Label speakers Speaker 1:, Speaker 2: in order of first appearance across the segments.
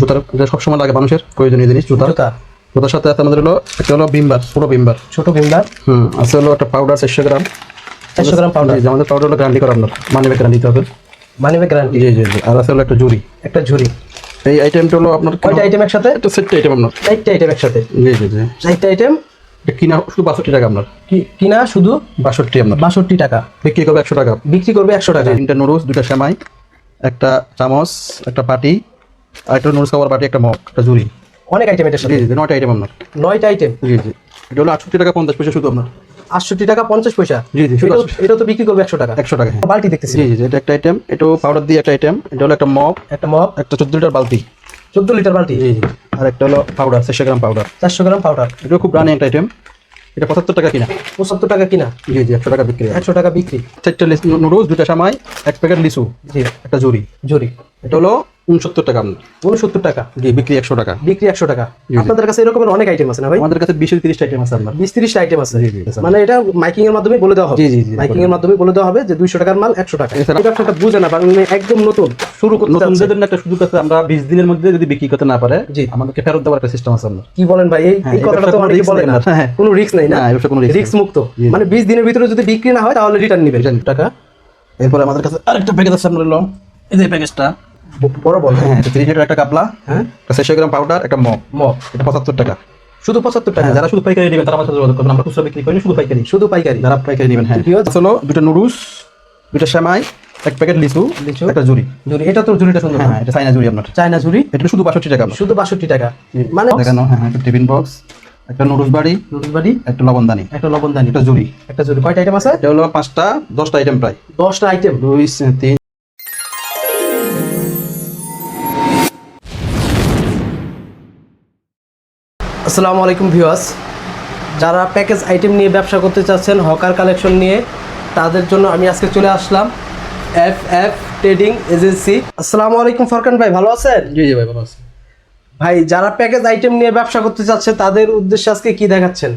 Speaker 1: জুতার সবসময় লাগে মানুষের প্রয়োজনীয় জিনিস জুতা।
Speaker 2: জুতা।
Speaker 1: জুতার সাথে আছে আমাদের হলো একটা হলো বিম্বার পুরো বিম্বার।
Speaker 2: ছোট ভিমবার
Speaker 1: হুম আছে হলো একটা পাউডার চারশো গ্রাম।
Speaker 2: চারশো গ্রাম পাউডার
Speaker 1: আমাদের পাউডার হলো গ্যারান্টি করা আপনার। মানি ব্যাগ গ্যারান্টি হবে।
Speaker 2: মানি ব্যাগ গ্যারান্টি
Speaker 1: জি জি জি আর আছে হলো একটা জুড়ি
Speaker 2: একটা ঝুড়ি।
Speaker 1: এই আইটেমটা হলো আপনার
Speaker 2: কয়টা আইটেম একসাথে?
Speaker 1: একটা সেট আইটেম আপনার।
Speaker 2: চারটা আইটেম একসাথে।
Speaker 1: জি জি জি।
Speaker 2: চারটা আইটেম
Speaker 1: কিনা শুধু বাষট্টি টাকা আপনার।
Speaker 2: কি কিনা শুধু?
Speaker 1: বাষট্টি আপনার।
Speaker 2: বাষট্টি টাকা।
Speaker 1: বিক্রি করবে একশো টাকা।
Speaker 2: বিক্রি করবে একশো টাকা।
Speaker 1: তিনটা নুডলস দুটা সেমাই একটা চামচ একটা পাটি আর একটা নুডলস খাবার বাটি একটা মগ একটা জুড়ি
Speaker 2: অনেক আইটেম এটার
Speaker 1: জি জি নয়টা আইটেম আপনার।
Speaker 2: নয়টা আইটেম
Speaker 1: জি জি। এটা হলো আটষট্টি টাকা পঞ্চাশ পয়সা শুধু আপনার।
Speaker 2: আটষট্টি টাকা পঞ্চাশ পয়সা?
Speaker 1: জি জি
Speaker 2: এটা তো বিক্রি করবে একশো টাকা।
Speaker 1: একশো টাকা।
Speaker 2: বালতি দেখতেছি।
Speaker 1: জি জি এটা একটা আইটেম এটা পাউডার দিয়ে একটা আইটেম এটা হলো একটা মগ
Speaker 2: একটা মগ।
Speaker 1: একটা চোদ্দ লিটার বালতি।
Speaker 2: চোদ্দ লিটার বালতি?
Speaker 1: জি জি। আর একটা হলো পাউডার চারশো গ্রাম পাউডার
Speaker 2: চারশো গ্রাম পাউডার
Speaker 1: এটা খুব রানি একটা আইটেম এটা পঁচাত্তর টাকা কিনা।
Speaker 2: পঁচাত্তর টাকা কিনা?
Speaker 1: জি জি একশো টাকা বিক্রি
Speaker 2: একশো টাকা বিক্রি।
Speaker 1: চারটা নুডলস দুটা সামাই এক প্যাকেট লিচু
Speaker 2: জি।
Speaker 1: একটা জুড়ি
Speaker 2: জরি
Speaker 1: এটা হলো উনসত্তর টাকা। আপনার
Speaker 2: উনসত্তর টাকা।
Speaker 1: জি বিক্রি একশো টাকা।
Speaker 2: বিক্রি একশো টাকা। আপনাদের কাছে এরকমের অনেক আইটেম আছে না ভাই?
Speaker 1: আমাদের কাছে বিশ তিরিশটা আইটেম আছে আপনার
Speaker 2: বিশ তিরিশটা আইটেম আছে। মানে এটা মাইকিং এর মাধ্যমে বলে দেওয়া হবে।
Speaker 1: জি, জি।
Speaker 2: মাইকিং এর মাধ্যমে বলে দেওয়া হবে যে দুইশো টাকার মাল একশো টাকা। এই ব্যবসাটা বুঝে না বা একদম নতুন শুরু করতে
Speaker 1: নতুনদের জন্য একটা সুযোগ আছে আমরা বিশ দিনের মধ্যে যদি বিক্রি করতে না পারে
Speaker 2: জি।
Speaker 1: আমাদেরকে ফেরত দেওয়ার একটা সিস্টেম আছে আপনার
Speaker 2: কি বলেন ভাই? এই
Speaker 1: হ্যাঁ,
Speaker 2: কথাটা তো অনেকেই বলে না।
Speaker 1: হ্যাঁ।
Speaker 2: কোনো রিস্ক নেই না।
Speaker 1: না, কোনো
Speaker 2: রিস্ক মুক্ত। মানে বিশ দিনের ভিতরে যদি বিক্রি না হয় তাহলে রিটার্ন
Speaker 1: Return।
Speaker 2: টাকা।
Speaker 1: এরপরে আমাদের কাছে আরেকটা প্যাকেজ আছে আপনার হলো এই যে প্যাকেজটা
Speaker 2: বড় বড়
Speaker 1: হ্যাঁ এটা তিরিশ লিটার একটা কাপলা
Speaker 2: হ্যাঁ।
Speaker 1: ছয়শো গ্রাম পাউডার একটা মগ।
Speaker 2: মগ।
Speaker 1: এটা পঁচাত্তর টাকা।
Speaker 2: শুধু পঁচাত্তর টাকা।
Speaker 1: হ্যাঁ যারা শুধু পাইকারি নেবেন তারা আমার সাথে যোগাযোগ করবেন। আমরা খুচরা বিক্রি করি শুধু পাইকারি।
Speaker 2: শুধু পাইকারি।
Speaker 1: যারা পাইকারি নেবেন হ্যাঁ? হলো দুটো নুডলস দুটো সেমাই এক প্যাকেট লিচু
Speaker 2: লিচু।
Speaker 1: একটা জুড়ি।
Speaker 2: ঝুড়ি এটা তো ঝুড়িটা সুন্দর।
Speaker 1: হ্যাঁ এটা চাইনা জুড়ি আপনার।
Speaker 2: চায়না ঝুড়ি
Speaker 1: এটা শুধু বাষট্টি টাকা
Speaker 2: শুধু বাষট্টি টাকা। মানে
Speaker 1: দেখানো হ্যাঁ একটা টিফিন বক্স একটা নুডলস বাড়ি
Speaker 2: নুডলস বাড়ি
Speaker 1: একটা লবণদানি
Speaker 2: একটা লবণদানি
Speaker 1: একটা জুড়ি।
Speaker 2: একটা ঝুড়ি কয়টা আইটেম আছে?
Speaker 1: এটা হলো পাঁচটা দশটা আইটেম প্রায়।
Speaker 2: দশটা আইটেম
Speaker 1: দুই তিন
Speaker 2: আসসালামু আলাইকুম ভিউয়ার্স। যারা প্যাকেজ আইটেম নিয়ে ব্যবসা করতে চাচ্ছেন হকার কালেকশন নিয়ে তাদের জন্য আমি আজকে চলে আসলাম এফ এফ ট্রেডিং এজেন্সি আসসালামু আলাইকুম ফরকান ভাই ভালো আছেন?
Speaker 1: জি জি ভাই ভালো আছে।
Speaker 2: ভাই যারা প্যাকেজ আইটেম নিয়ে ব্যবসা করতে চাচ্ছে তাদের উদ্দেশ্যে আজকে কি দেখাচ্ছেন?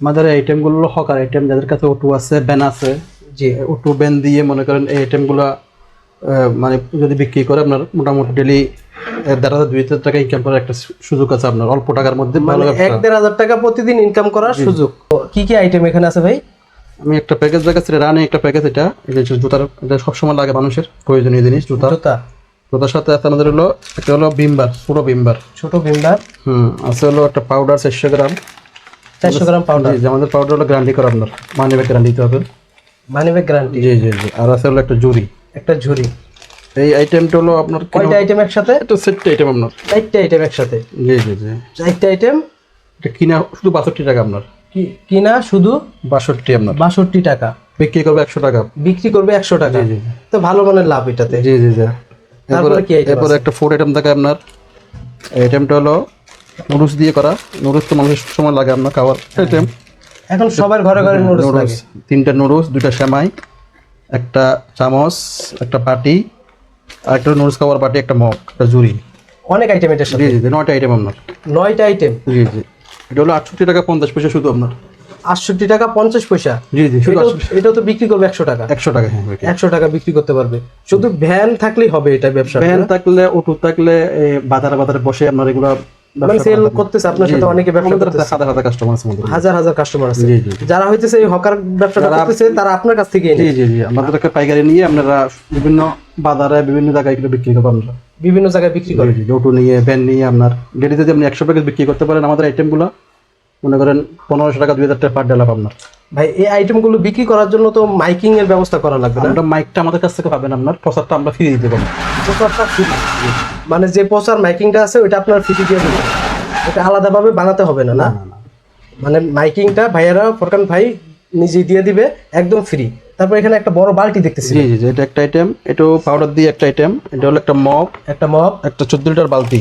Speaker 1: আমাদের আইটেমগুলো হলো হকার আইটেম যাদের কাছে ওটু আছে ব্যান আছে।
Speaker 2: জি।
Speaker 1: ওটু ব্যান দিয়ে মনে করেন এই আইটেমগুলো মানে যদি বিক্রি করে আপনার মোটামুটি ডেলি দেড় হাজার দুই হাজার টাকা ইনকাম করার একটা সুযোগ আছে আপনার। অল্প টাকার মধ্যে ভালো
Speaker 2: মানে এক দেড় হাজার টাকা প্রতিদিন ইনকাম করার সুযোগ। কি কি আইটেম এখানে আছে ভাই?
Speaker 1: আমি একটা প্যাকেজ দেখাচ্ছি রানে একটা প্যাকেজ এটা। জুতার এটা সবসময় লাগে মানুষের প্রয়োজনীয় জিনিস জুতা।
Speaker 2: জুতা।
Speaker 1: জুতার সাথে আছে আমাদের হলো একটা হলো বিম্বার পুরো বিম্বার।
Speaker 2: ছোট ভিমবার
Speaker 1: হুম আছে হলো একটা পাউডার চারশো গ্রাম।
Speaker 2: চারশো গ্রাম পাউডার
Speaker 1: জি জি, আমাদের পাউডার হলো গ্যারান্টি করা আপনার। মানি ব্যাগ গ্যারান্টি দিতে হবে।
Speaker 2: মানি ব্যাগ গ্যারান্টি
Speaker 1: জি জি জি আর আছে হলো একটা জুড়ি
Speaker 2: একটা ঝুড়ি।
Speaker 1: এই আইটেমটা হলো আপনার
Speaker 2: কয়টা আইটেম একসাথে?
Speaker 1: একটা সেট আইটেম আপনার।
Speaker 2: চারটে আইটেম একসাথে?
Speaker 1: জি জি জি।
Speaker 2: চারটে আইটেম
Speaker 1: এটা কিনা শুধু বাষট্টি টাকা আপনার।
Speaker 2: কি কিনা শুধু
Speaker 1: বাষট্টি আপনার।
Speaker 2: বাষট্টি টাকা।
Speaker 1: বিক্রি করবে একশো টাকা।
Speaker 2: বিক্রি করবে একশো টাকা।
Speaker 1: জি, জি।
Speaker 2: তো ভালো মানের লাভ এটাতে।
Speaker 1: জি জি জি।
Speaker 2: তারপরে কি
Speaker 1: এরপরে একটা ফুড আইটেম থাকে আপনার। আইটেমটা হলো নুডলস দিয়ে করা। নুডলস তো মানুষের সময় লাগে আপনার খাওয়ার আইটেম
Speaker 2: এখন সবার ঘরে ঘরে নুডলস লাগে।
Speaker 1: তিনটা নুডলস দুইটা সেমাই একটা চামচ একটা পাটি আর একটা কভার পার্টি একটা মগ একটা জুড়ি
Speaker 2: অনেক আইটেম এটা
Speaker 1: জি জি জি, নয়টা আইটেম আপনার।
Speaker 2: নয়টা আইটেম
Speaker 1: জি জি। এটা হলো আটষট্টি টাকা পঞ্চাশ পয়সা শুধু আপনার।
Speaker 2: আটষট্টি টাকা পঞ্চাশ পয়সা?
Speaker 1: জি জি
Speaker 2: এটাও তো বিক্রি করবে একশো টাকা।
Speaker 1: একশো টাকা হ্যাঁ।
Speaker 2: একশো টাকা বিক্রি করতে পারবে। শুধু ভ্যান থাকলেই হবে এটা ব্যবসা
Speaker 1: ভ্যান থাকলে অটো থাকলে বাজারে বাজারে বসে আপনার এগুলো
Speaker 2: মানে সেল করতেছে আপনার সাথে অনেকে ব্যবসা করতেছে।
Speaker 1: হাজার হাজার কাস্টমার আছে
Speaker 2: হাজার হাজার কাস্টমার আছে। যারা হইতেছে এই হকার ব্যবসাটা করতেছে তারা আপনার কাছ থেকে
Speaker 1: জি জি জি। আমাদের একটা পাইকারি নিয়ে আপনারা বিভিন্ন বাজারে বিভিন্ন জায়গায় এগুলো বিক্রি করব আমরা।
Speaker 2: বিভিন্ন জায়গায় বিক্রি করে।
Speaker 1: জি নিয়ে ভ্যান নিয়ে আপনার ডেলিতে যদি আপনি একশো প্যাকেট বিক্রি করতে পারেন আমাদের আইটেমগুলো মনে করেন পনেরোশো টাকা দুই হাজার টাকা পার ডেলাপ আপনার।
Speaker 2: ভাই এই আইটেমগুলো বিক্রি করার জন্য তো মাইকিং এর ব্যবস্থা করা লাগবে না?
Speaker 1: আমরা মাইকটা আমাদের কাছ থেকে পাবেন আপনার প্রচারটা আমরা ফ্রি দিতে পারব
Speaker 2: প্রচারটা free। মানে যে প্রচার মাইকিংটা আছে ওইটা আপনার ফ্রি দিয়ে দেবেন এটা আলাদাভাবে বানাতে হবে না না? মানে মাইকিংটা ভাইয়ারা ফরকান ভাই নিজে দিয়ে দিবে একদম ফ্রি তারপর এখানে একটা বড় বালতি দেখতেছি।
Speaker 1: জি জি জি এটা একটা আইটেম এটাও পাউডার দিয়ে একটা আইটেম এটা হলো একটা মগ
Speaker 2: একটা মগ
Speaker 1: একটা চোদ্দ লিটার বালতি।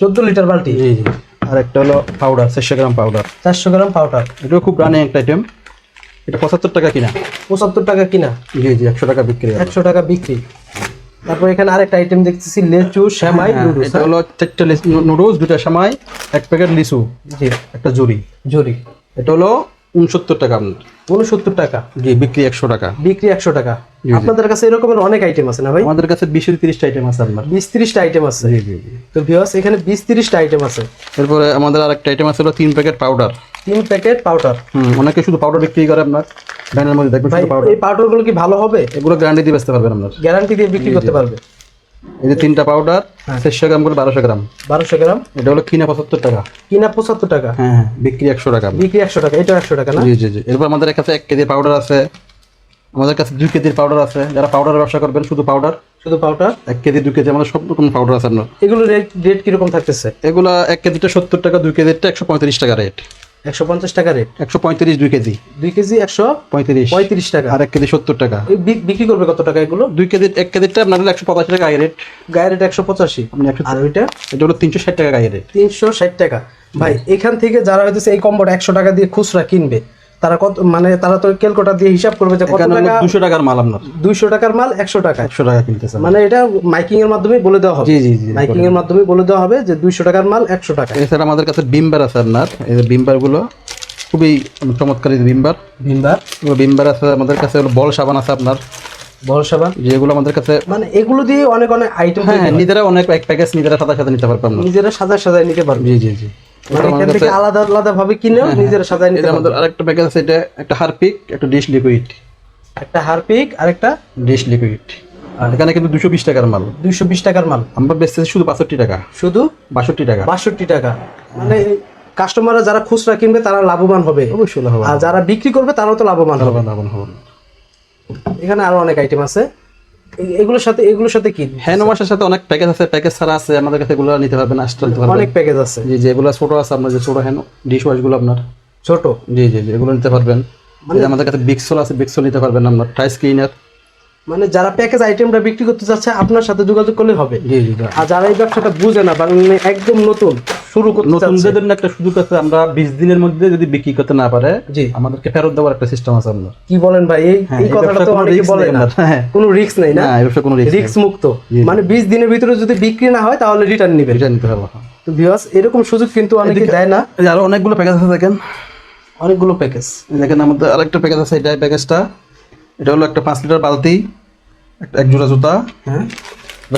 Speaker 2: চোদ্দ লিটার বালতি।
Speaker 1: জি জি। আর একটা হলো পাউডার চারশো গ্রাম পাউডার
Speaker 2: চারশো গ্রাম পাউডার
Speaker 1: এটাও খুব রানিং একটা আইটেম এটা পঁচাত্তর টাকা কিনা?
Speaker 2: পঁচাত্তর টাকা কিনা?
Speaker 1: জি জি একশো টাকা বিক্রি
Speaker 2: একশো টাকা বিক্রি। তারপর এখানে আরেকটা আইটেম দেখতেছি লেচু শ্যামাই
Speaker 1: হ্যাঁ,
Speaker 2: নুডলস।
Speaker 1: এটা হলো চারটা নুডলস দুটা শ্যামাই এক প্যাকেট লিচু
Speaker 2: জি।
Speaker 1: একটা জুরি
Speaker 2: জুরি
Speaker 1: এটা হলো উনসত্তর টাকা আপনার।
Speaker 2: উনসত্তর টাকা?
Speaker 1: জি বিক্রি একশো টাকা।
Speaker 2: বিক্রি একশো টাকা। আপনাদের কাছে এরকমের অনেক আইটেম আছে না ভাই?
Speaker 1: আমাদের কাছে বিশ তিরিশটা আইটেম আছে আপনার।
Speaker 2: বিশ তিরিশটা আইটেম আছে তো ভিওস এখানে বিশ তিরিশটা আইটেম আছে।
Speaker 1: এরপরে আমাদের আরেকটা আইটেম আছে হলো তিন প্যাকেট পাউডার
Speaker 2: তিন প্যাকেট পাউডার
Speaker 1: হুম অনেকে শুধু পাউডার বিক্রি করে আপনার। ভ্যানের মধ্যে দেখবেন পাউডার
Speaker 2: এই পাউডারগুলো কি ভালো হবে?
Speaker 1: এগুলো গ্যারান্টি দিয়ে বেচতে পারবেন আপনার।
Speaker 2: গ্যারান্টি দিয়ে বিক্রি করতে পারবে।
Speaker 1: এই যে তিনটা পাউডার চারশো গ্রাম করে বারোশো গ্রাম।
Speaker 2: বারোশো গ্রাম?
Speaker 1: এটা হলো কিনে পঁচাত্তর টাকা।
Speaker 2: কিনা পঁচাত্তর টাকা?
Speaker 1: হ্যাঁ হ্যাঁ বিক্রি একশো টাকা।
Speaker 2: বিক্রি একশো টাকা এটা একশো টাকা না?
Speaker 1: জি জি জি। এরপর আমাদের কাছে এক কেজি পাউডার আছে। আমাদের কাছে দুই কেজির পাউডার আছে। যারা পাউডার ব্যবসা করবেন শুধু পাউডার
Speaker 2: শুধু পাউডার
Speaker 1: এক কেজি দুই কেজি আমাদের সব রকম পাউডার আছে আপনার
Speaker 2: এগুলো রেট রেট কীরকম থাকতেছে?
Speaker 1: এগুলা এক কেজিটা সত্তর টাকা দুই কেজিটা একশো পঁয়ত্রিশ টাকা রেট
Speaker 2: একশো পঞ্চাশ টাকা রেট
Speaker 1: একশো পঁয়ত্রিশ দুই কেজি।
Speaker 2: দুই কেজি একশো
Speaker 1: পঁয়ত্রিশ।
Speaker 2: পঁয়ত্রিশ টাকা।
Speaker 1: আর এক কেজি সত্তর টাকা।
Speaker 2: বিক্রি করবে কত টাকা এগুলো?
Speaker 1: দুই কেজি এক কেজিটা আপনার হলো একশো পঁচাশি টাকা গায়ে রেট
Speaker 2: গায়ে রেট একশো পঁচাশি। আর ওইটা?
Speaker 1: এটা হলো তিনশো ষাট টাকা গায়ে রেট
Speaker 2: তিনশো ষাট টাকা। ভাই এখান থেকে যারা হয়তো এই কম্বোটা একশো টাকা দিয়ে খুচরা কিনবে তারা কত মানে তারা তো ক্যালকোটা দিয়ে হিসাব করবে যে কত টাকা
Speaker 1: দুশো টাকার মাল আপনার।
Speaker 2: দুইশো টাকার মাল একশো টাকা
Speaker 1: একশো টাকা কিনতেছে।
Speaker 2: মানে এটা মাইকিং এর মাধ্যমে বলে দেওয়া হবে।
Speaker 1: জি জি জি
Speaker 2: মাইকিং এর মাধ্যমে বলে দেওয়া হবে যে দুইশো টাকার মাল একশো টাকা
Speaker 1: এছাড়া আমাদের কাছে বিমবার আছে আপনার। এই যে বিমবারগুলো খুবই চমৎকার বিমবার।
Speaker 2: ভিমবার
Speaker 1: বিমবার আছে আমাদের কাছে হলো বল সাবান আছে আপনার।
Speaker 2: বল সাবান?
Speaker 1: যেগুলো আমাদের কাছে
Speaker 2: মানে এগুলো দিয়ে অনেক অনেক আইটেম
Speaker 1: হ্যাঁ নিজেরা অনেক এক প্যাকেজ নিজেরা সাথে সাথে নিতে পারবেন আপনার।
Speaker 2: নিজেরা সাজায় সাজায় নিতে পারবে।
Speaker 1: জি জি জি।
Speaker 2: থেকে আলাদা আলাদা ভাবে কিনেও নিজেরা সাজায় নিতে
Speaker 1: আমাদের আরেকটা প্যাকেজ আছে এটা একটা হারপিক একটা ডিশ লিকুইড
Speaker 2: একটা হারপিক আর একটা
Speaker 1: ডিশ লিকুইড এখানে কিন্তু দুশো বিশ টাকার মাল।
Speaker 2: দুইশো বিশ টাকার মাল।
Speaker 1: আমরা বেচতেছি শুধু বাষট্টি টাকা।
Speaker 2: শুধু?
Speaker 1: বাষট্টি টাকা।
Speaker 2: বাষট্টি টাকা। মানে কাস্টমাররা যারা খুচরা কিনবে তারা লাভবান হবে।
Speaker 1: অবশ্যই লাভ হবে।
Speaker 2: আর যারা বিক্রি করবে তারাও তো লাভবান হবে।
Speaker 1: লাভ হবে।
Speaker 2: এখানে আরও অনেক আইটেম আছে। এগুলোর সাথে এগুলোর সাথে কি?
Speaker 1: হ্যান্ড ওয়াশের সাথে অনেক প্যাকেজ আছে প্যাকেজ ছাড়া আছে আমাদের কাছে এগুলো নিতে পারবেন আসতে নিতে পারবেন।
Speaker 2: অনেক প্যাকেজ আছে।
Speaker 1: জি জি এগুলো ছোট আছে আপনার যে ছোট হ্যান্ড ডিশ ওয়াশগুলো আপনার।
Speaker 2: ছোট?
Speaker 1: জি জি জি এগুলো নিতে পারবেন। আমাদের কাছে বিক্সল আছে বিক্সল নিতে পারবেন আপনার টাইস ক্লিনার
Speaker 2: মানে যারা প্যাকেজ আইটেমটা বিক্রি করতে চাচ্ছে আপনার সাথে যোগাযোগ করলে হবে।
Speaker 1: জি জি।
Speaker 2: আর যারা এই ব্যবসাটা বুঝে না মানে একদম নতুন শুরু করতে
Speaker 1: নতুনদের জন্য একটা সুযোগ আছে আমরা বিশ দিনের মধ্যে যদি বিক্রি করতে না পারে আমাদেরকে ফেরত দেওয়ার একটা সিস্টেম আছে আপনার
Speaker 2: কি বলেন ভাই এই
Speaker 1: হ্যাঁ,
Speaker 2: কথাটা তো অনেকে বলে না।
Speaker 1: হ্যাঁ।
Speaker 2: কোনো রিস্ক নেই না?
Speaker 1: ব্যবসা কোনো রিস্ক
Speaker 2: মুক্ত। মানে বিশ দিনের ভিতরে যদি বিক্রি না হয় তাহলে রিটার্ন নিবে
Speaker 1: এটা নিতে হবে।
Speaker 2: তো ভিউয়ার্স এরকম সুযোগ কিন্তু অনেকে দেয় না।
Speaker 1: আরও অনেকগুলো প্যাকেজ আছে দেখেন।
Speaker 2: অনেকগুলো প্যাকেজ
Speaker 1: দেখেন আমাদের আরেকটা প্যাকেজ আছে এটা প্যাকেজটা এটা হলো একটা পাঁচ লিটার বালতি একটা এক জোড়া জুতা।
Speaker 2: হ্যাঁ।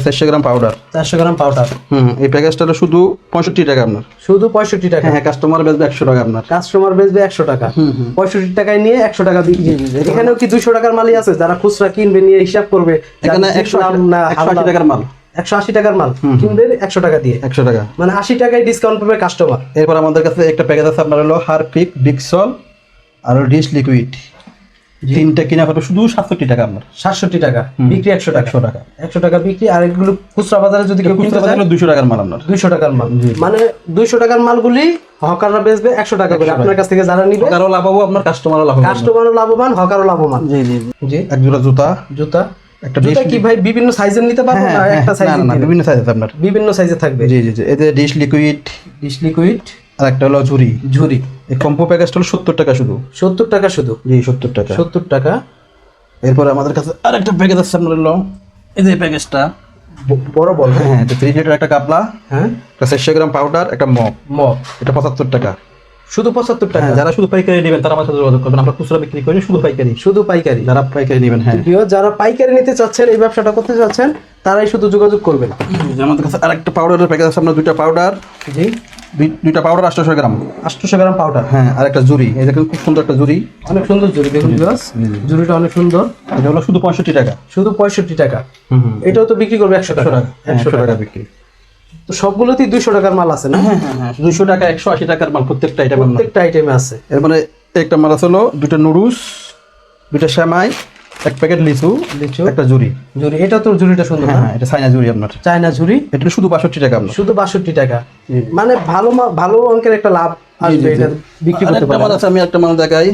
Speaker 1: চারশো গ্রাম পাউডার
Speaker 2: চারশো গ্রাম পাউডার
Speaker 1: হুম এই প্যাকেজটা হলো শুধু পঁয়ষট্টি টাকা আপনার।
Speaker 2: শুধু পঁয়ষট্টি টাকা।
Speaker 1: হ্যাঁ কাস্টমার বেচবে একশো টাকা আপনার।
Speaker 2: কাস্টমার বেচবে একশো টাকা। পঁয়ষট্টি টাকায় নিয়ে একশো টাকা বিক্রি এখানেও কি দুশো টাকার মালই আছে? যারা খুচরা কিনবে নিয়ে হিসাব করবে।
Speaker 1: এখানে একশো আশি
Speaker 2: না
Speaker 1: আশি টাকার মাল।
Speaker 2: একশো আশি টাকার মাল। কিনবে একশো টাকা দিয়ে।
Speaker 1: একশো টাকা।
Speaker 2: মানে আশি টাকায় ডিসকাউন্ট পাবে কাস্টমার
Speaker 1: এরপর আমাদের কাছে একটা প্যাকেজ আছে আপনার হলো হারপিক বিক্সল আর ডিশ লিকুইড তিনটা কিনা পাবে শুধু সাতষট্টি টাকা আপনার।
Speaker 2: সাতষট্টি টাকা। বিক্রি একশো টাকা।
Speaker 1: একশো টাকা।
Speaker 2: একশো টাকা বিক্রি আর এগুলো খুচরা বাজারে যদি কেউ কিনতে চায়
Speaker 1: দুশো টাকার মাল আপনার।
Speaker 2: দুইশো টাকার মাল। মানে দুইশো টাকার মালগুলি হকাররা বেচবে একশো টাকা করে। আপনার কাছ থেকে যারা নিবে
Speaker 1: কারও লাভ হব আপনার কাস্টমারও লাভ
Speaker 2: কাস্টমারও লাভবান হকারও লাভবান।
Speaker 1: জি জি
Speaker 2: জি।
Speaker 1: এক জোড়া জুতা
Speaker 2: জুতা।
Speaker 1: একটা
Speaker 2: জুতা কি ভাই বিভিন্ন সাইজের নিতে পারব
Speaker 1: হ্যাঁ
Speaker 2: না
Speaker 1: হ্যাঁ,
Speaker 2: একটা সাইজ
Speaker 1: না না না বিভিন্ন সাইজ আপনার।
Speaker 2: বিভিন্ন সাইজে থাকবে।
Speaker 1: জি জি জি। এতে ডিশ লিকুইড
Speaker 2: ডিশ লিকুইড
Speaker 1: আর একটা হলো ঝুরি
Speaker 2: ঝুরি
Speaker 1: এই কম্পো প্যাকেজটা হলো সত্তর টাকা শুধু।
Speaker 2: সত্তর টাকা শুধু।
Speaker 1: জি সত্তর টাকা।
Speaker 2: সত্তর টাকা।
Speaker 1: এরপরে আমাদের কাছে আরেকটা প্যাকেজ আছে আপনার হলো এই যে প্যাকেজটা
Speaker 2: বড় বল।
Speaker 1: হ্যাঁ এটা থ্রি লিটার একটা কাপলা
Speaker 2: হ্যাঁ।
Speaker 1: একটা চারশো গ্রাম পাউডার একটা মগ।
Speaker 2: মগ।
Speaker 1: এটা পঁচাত্তর টাকা।
Speaker 2: শুধু পঁচাত্তর টাকা?
Speaker 1: হ্যাঁ যারা শুধু পাইকারি নেবেন তারা আমার সাথে যোগাযোগ করবেন। আমরা খুচরা বিক্রি করি শুধু পাইকারি।
Speaker 2: শুধু পাইকারি।
Speaker 1: যারা পাইকারি নেবেন হ্যাঁ।
Speaker 2: যারা পাইকারি নিতে চাচ্ছেন এই ব্যবসাটা করতে চাচ্ছেন তারাই শুধু যোগাযোগ করবেন।
Speaker 1: আমাদের কাছে আরেকটা পাউডারের প্যাকেজ আছে। আপনার দুইটা পাউডার
Speaker 2: জি।
Speaker 1: দুইটা পাউডার আটশোশো গ্রাম।
Speaker 2: আটশোশো গ্রাম পাউডার
Speaker 1: হ্যাঁ আর একটা জুরি এই দেখেন খুব সুন্দর একটা জুরি
Speaker 2: অনেক সুন্দর জুড়ি দেখুন জুড়িটা অনেক সুন্দর।
Speaker 1: এটা হলো শুধু পঁয়ষট্টি টাকা।
Speaker 2: শুধু পঁয়ষট্টি টাকা। এটাও তো বিক্রি করবে একশো টাকা।
Speaker 1: একশো টাকা বিক্রি।
Speaker 2: তো সবগুলোতেই দুইশো টাকার মাল আছে না?
Speaker 1: হ্যাঁ হ্যাঁ দুশো টাকা একশো আশি টাকার মাল প্রত্যেকটা আইটেম
Speaker 2: প্রত্যেকটা আইটেমে আছে।
Speaker 1: এর মানে একটা মাল আছে হলো দুটো নুডলস দুটো শ্যামাই এক প্যাকেট লিচু
Speaker 2: লিচু।
Speaker 1: একটা জুরি
Speaker 2: ঝুড়ি এটা তো ঝুড়িটা সুন্দর
Speaker 1: হ্যাঁ হ্যাঁ এটা চাইনা জুরি আপনার।
Speaker 2: চায়না ঝুড়ি
Speaker 1: এটা শুধু বাষট্টি টাকা আপনার।
Speaker 2: শুধু বাষট্টি টাকা। মানে ভালো ভালো অঙ্কের একটা লাভ আসবে এটা বিক্রি করতে
Speaker 1: আরেকটা
Speaker 2: পারবে
Speaker 1: আছে আমি একটা মাল দেখাই।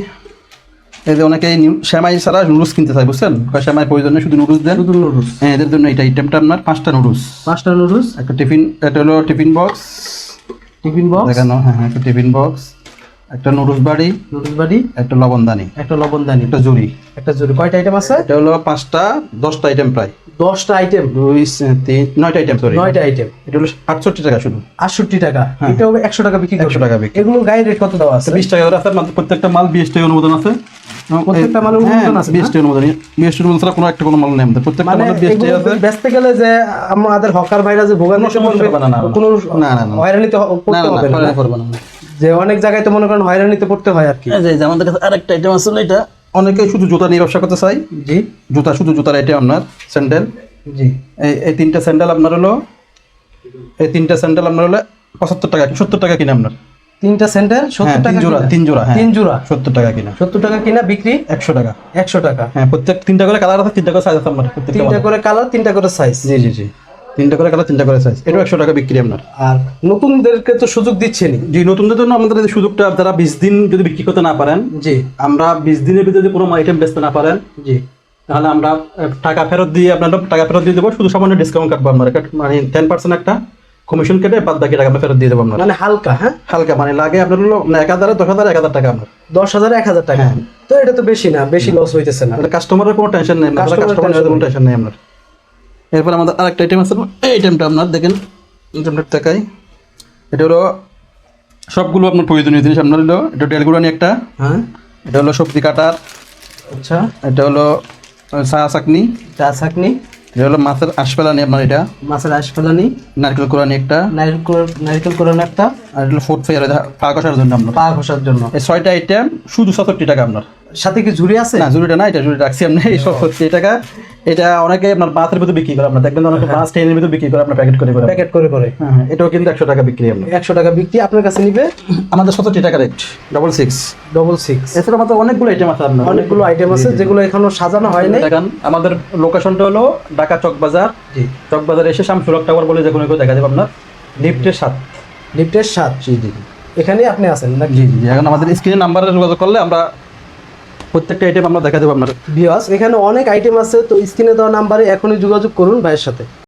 Speaker 1: এই যে অনেকে শ্যামাই ছাড়া নুডলস কিনতে চায় বুঝছেন? কয় শ্যামাই প্রয়োজন নেই শুধু নুডলস দেন।
Speaker 2: শুধু নুডলস।
Speaker 1: হ্যাঁ এদের জন্য এটা আইটেমটা আপনার পাঁচটা নুডলস।
Speaker 2: পাঁচটা নুডলস।
Speaker 1: একটা টিফিন এটা হলো টিফিন বক্স।
Speaker 2: Tiffin box.
Speaker 1: দেখানো হ্যাঁ হ্যাঁ একটা টিফিন বক্স। একটা নুডলস বাড়ি
Speaker 2: নুডলস বাড়ি
Speaker 1: একটা লবণদানি
Speaker 2: একটা লবণদানি
Speaker 1: একটা জুড়ি।
Speaker 2: একটা জুড়ি। কয়টা আইটেম আছে?
Speaker 1: এটা হলো পাঁচটা দশটা আইটেম প্রায়।
Speaker 2: দশটা আইটেম
Speaker 1: দুই তিন নয়টা আইটেম সরি
Speaker 2: নয়টা আইটেম
Speaker 1: এটা হলো আটষট্টি টাকা শুধু।
Speaker 2: আটষট্টি টাকা। এটা হবে একশো টাকা বিক্রি
Speaker 1: একশো। টাকা বিক্রি।
Speaker 2: এগুলো গায়ের রেট কত দেওয়া আছে?
Speaker 1: বিশ টাকা করে আছে প্রত্যেকটা মাল বিশ টাকা অনুমোদন আছে।
Speaker 2: প্রত্যেকটা মালের অনুমোদন আছে,
Speaker 1: টাকা অনুমোদন। টাকা অনুমোদন ছাড়া কোনো একটা কোনো মাল নেই আমাদের। প্রত্যেকটা
Speaker 2: মানে
Speaker 1: মালের
Speaker 2: এগুলো
Speaker 1: আছে।
Speaker 2: বেচতে গেলে যে আমাদের হকার ভাইরা যে ভোগান্তি
Speaker 1: না, না, না। না, না, না।
Speaker 2: হয়রানিতে হ-
Speaker 1: না
Speaker 2: পড়তে
Speaker 1: না
Speaker 2: হবে না,
Speaker 1: না
Speaker 2: না
Speaker 1: করব না।
Speaker 2: যে অনেক জায়গায় তো মনে করেন হয়রানিতে পড়তে হয় আর কি।
Speaker 1: যে আমাদের কাছে আরেকটা আইটেম আছে এটা। অনেকে শুধু জুতা নিয়ে ব্যবসা করতে চাই
Speaker 2: জি।
Speaker 1: জুতা শুধু জুতার আইটেম আপনার স্যান্ডেল
Speaker 2: জি।
Speaker 1: এই এই তিনটা স্যান্ডেল আপনার হলো এই তিনটা স্যান্ডেল আপনার হলো পঁচাত্তর টাকা সত্তর টাকা কিনে আপনার।
Speaker 2: তিনটা স্যান্ডেল
Speaker 1: হ্যাঁ
Speaker 2: সত্তর
Speaker 1: তিন
Speaker 2: টাকা
Speaker 1: জোড়া তিন জোড়া হ্যাঁ।
Speaker 2: তিন জোড়া?
Speaker 1: সত্তর টাকা কিনা।
Speaker 2: সত্তর টাকা কিনা বিক্রি?
Speaker 1: একশো টাকা।
Speaker 2: একশো টাকা।
Speaker 1: হ্যাঁ প্রত্যেক তিনটা করে কালার আছে তিনটা করে সাইজ আছে আপনার
Speaker 2: তিনটা করে কালার তিনটা করে সাইজ
Speaker 1: জি জি জি। তিনটা করে কালার তিনটা করে সাইজ এটাও একশো টাকা বিক্রি আপনার।
Speaker 2: আর নতুনদেরকে তো সুযোগ দিচ্ছেনই
Speaker 1: জি নতুনদের জন্য আমাদের এই সুযোগটা যারা বিশ দিন যদি বিক্রি করতে না পারেন
Speaker 2: জি।
Speaker 1: আমরা বিশ দিনের ভিতরে যদি কোনো আইটেম বেচতে না পারেন
Speaker 2: জি।
Speaker 1: তাহলে আমরা টাকা ফেরত দিয়ে আপনার টাকা ফেরত দিয়ে দেবো। শুধু সামান্য ডিসকাউন্ট কাটবো আপনার মানে টেন পার্সেন্ট একটা কমিশন কেটে বাদ বাকি টাকা আমরা ফেরত দিয়ে দেবো আপনার
Speaker 2: মানে হালকা হ্যাঁ?
Speaker 1: হালকা মানে লাগে আপনার হলো এক হাজার দশ হাজার এক হাজার টাকা আপনার।
Speaker 2: দশ হাজার এক হাজার টাকা।
Speaker 1: হ্যাঁ।
Speaker 2: তো এটা তো বেশি না বেশি লস হইতেছে না।
Speaker 1: কাস্টমারের কোনো টেনশন নেই কাস্টমারের কোনো টেনশন নেই আপনার। এরপর আমাদের আরেকটা আইটেম আছে। এই আইটেমটা আপনার দেখেন আইটেমটা দেখাই। এটা হলো সবগুলো আপনার প্রয়োজনীয় জিনিস আপনার হলো এটা ডেলগুড়ানি একটা
Speaker 2: হ্যাঁ।
Speaker 1: এটা হলো সবজি কাটার
Speaker 2: আচ্ছা।
Speaker 1: এটা হলো চা চাকনি
Speaker 2: চা ছাকনি
Speaker 1: এটা হলো মাছের আশপালানি আপনার এটা।
Speaker 2: মাছের আশ ফেলানি
Speaker 1: নারকেল কোরআনি একটা।
Speaker 2: নারকেল নারকেল কোরআন একটা।
Speaker 1: আর এটা হলো ফুড ফেয়ার পা কষার জন্য আপনার।
Speaker 2: পা ঘষার জন্য।
Speaker 1: এই ছয়টা আইটেম শুধু সত্তরটি টাকা আপনার।
Speaker 2: সাথে কি ঝুড়ি আছে?
Speaker 1: না জুড়িটা না এটা জুড়ি রাখছি আপনি এই সত্তরটি টাকা এটা অনেকে আপনার বাসের ভিতরে বিক্রি করে আপনার দেখবেন অনেকে বাস ট্রেনের ভিতরে বিক্রি করে আপনার প্যাকেট করে করে।
Speaker 2: প্যাকেট করে করে।
Speaker 1: হ্যাঁ হ্যাঁ, এটাও কিন্তু একশো টাকা বিক্রি আপনার
Speaker 2: একশো টাকা বিক্রি আপনার কাছে নিবে?
Speaker 1: আমাদের সত্তরটি টাকা rate double six
Speaker 2: double six
Speaker 1: এছাড়া আমাদের অনেকগুলো আইটেম আছে আপনার।
Speaker 2: অনেকগুলো আইটেম আছে যেগুলো এখনও সাজানো হয় নাই।
Speaker 1: দেখেন আমাদের লোকেশনটা হলো ঢাকা চক বাজার।
Speaker 2: জি।
Speaker 1: চক বাজার এসে শামসুরক টাওয়ার বলে যে কোনো কেউ দেখা যাবে আপনার। লিফটের সাত।
Speaker 2: লিফটের সাত।
Speaker 1: জি জি
Speaker 2: এখানে আপনি আছেন
Speaker 1: জি জি জি। এখন আমাদের স্ক্রিনে নাম্বারে যোগাযোগ করলে আমরা প্রত্যেকটা আইটেম আমরা দেখা দেবো আপনার
Speaker 2: ভিওয়াস এখানে অনেক আইটেম আছে, তো স্ক্রিনে দেওয়া নাম্বারে এখনই যোগাযোগ করুন ভাইয়ের সাথে।